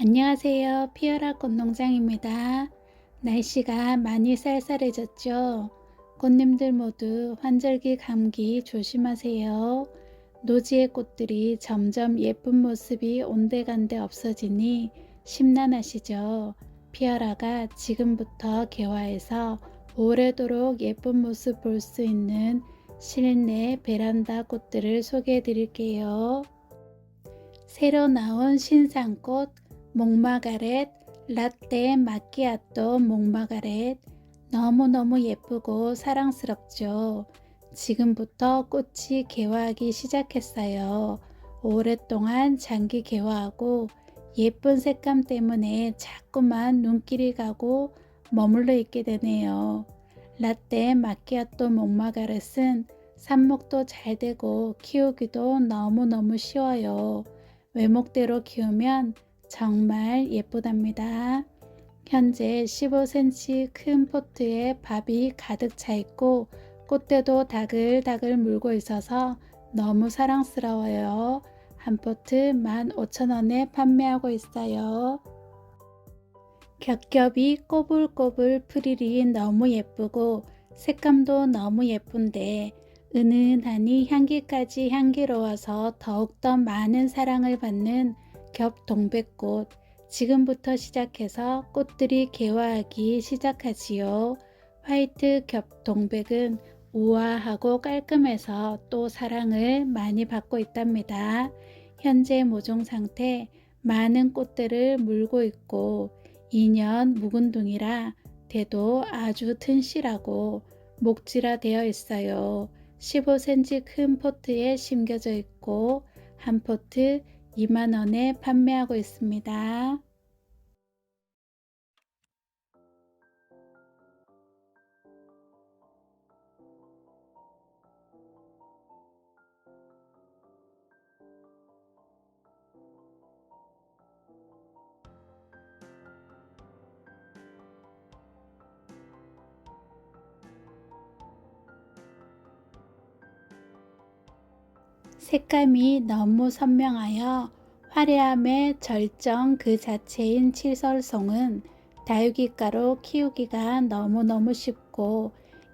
안녕하세요. 피어라 꽃농장입니다. 날씨가 많이 쌀쌀해졌죠? 꽃님들 모두 환절기 감기 조심하세요. 노지의 꽃들이 점점 예쁜 모습이 온데간데 없어지니 심란하시죠? 피어라가 지금부터 개화해서 오래도록 예쁜 모습 볼 수 있는 실내 베란다 꽃들을 소개해 드릴게요. 새로 나온 신상꽃 목마가렛, 라떼 마키아또 목마가렛 너무너무 예쁘고 사랑스럽죠. 지금부터 꽃이 개화하기 시작했어요. 오랫동안 장기 개화하고 예쁜 색감 때문에 자꾸만 눈길이 가고 머물러 있게 되네요. 라떼 마키아또 목마가렛은 삽목도 잘 되고 키우기도 너무너무 쉬워요. 외목대로 키우면 정말 예쁘답니다. 현재 15cm 큰 포트에 밥이 가득 차 있고 꽃대도 다글다글 물고 있어서 너무 사랑스러워요. 한 포트 15,000원에 판매하고 있어요. 겹겹이 꼬불꼬불 프릴이 너무 예쁘고 색감도 너무 예쁜데 은은하니 향기까지 향기로워서 더욱더 많은 사랑을 받는 겹 동백꽃 지금부터 시작해서 꽃들이 개화하기 시작하지요. 화이트 겹 동백은 우아하고 깔끔해서 또 사랑을 많이 받고 있답니다. 현재 모종 상태 많은 꽃들을 물고 있고 2년 묵은 둥이라 대도 아주 튼실하고 목지라 되어 있어요. 15cm 큰 포트에 심겨져 있고 한 포트 2만원에 판매하고 있습니다. 색감이 너무 선명하여 화려함의 절정 그 자체인 칠설송은 다육이가로 키우기가 너무너무 쉽고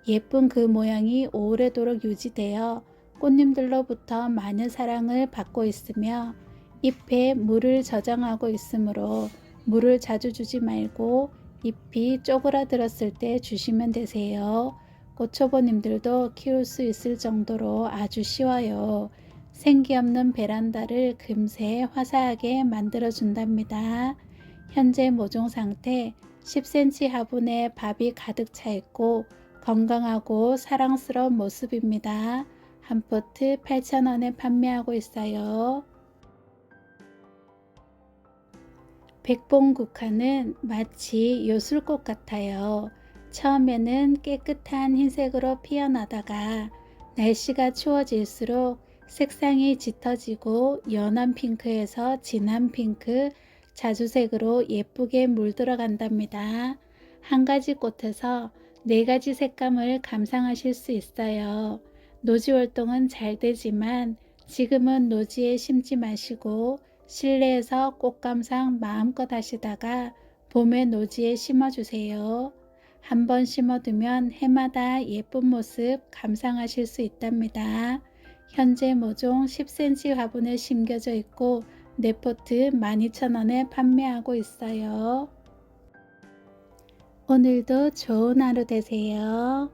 예쁜 그 모양이 오래도록 유지되어 꽃님들로부터 많은 사랑을 받고 있으며 잎에 물을 저장하고 있으므로 물을 자주 주지 말고 잎이 쪼그라들었을 때 주시면 되세요. 꽃초보님들도 키울 수 있을 정도로 아주 쉬워요. 생기 없는 베란다를 금세 화사하게 만들어 준답니다. 현재 모종 상태 10cm 화분에 밥이 가득 차 있고 건강하고 사랑스러운 모습입니다. 한 포트 8,000원에 판매하고 있어요. 백봉 국화는 마치 요술꽃 같아요. 처음에는 깨끗한 흰색으로 피어나다가 날씨가 추워질수록 색상이 짙어지고 연한 핑크에서 진한 핑크, 자주색으로 예쁘게 물들어 간답니다. 한 가지 꽃에서 네 가지 색감을 감상하실 수 있어요. 노지 활동은 잘 되지만 지금은 노지에 심지 마시고 실내에서 꽃 감상 마음껏 하시다가 봄에 노지에 심어주세요. 한번 심어두면 해마다 예쁜 모습 감상하실 수 있답니다. 현재 모종 10cm 화분에 심겨져 있고 네포트 12,000원에 판매하고 있어요. 오늘도 좋은 하루 되세요.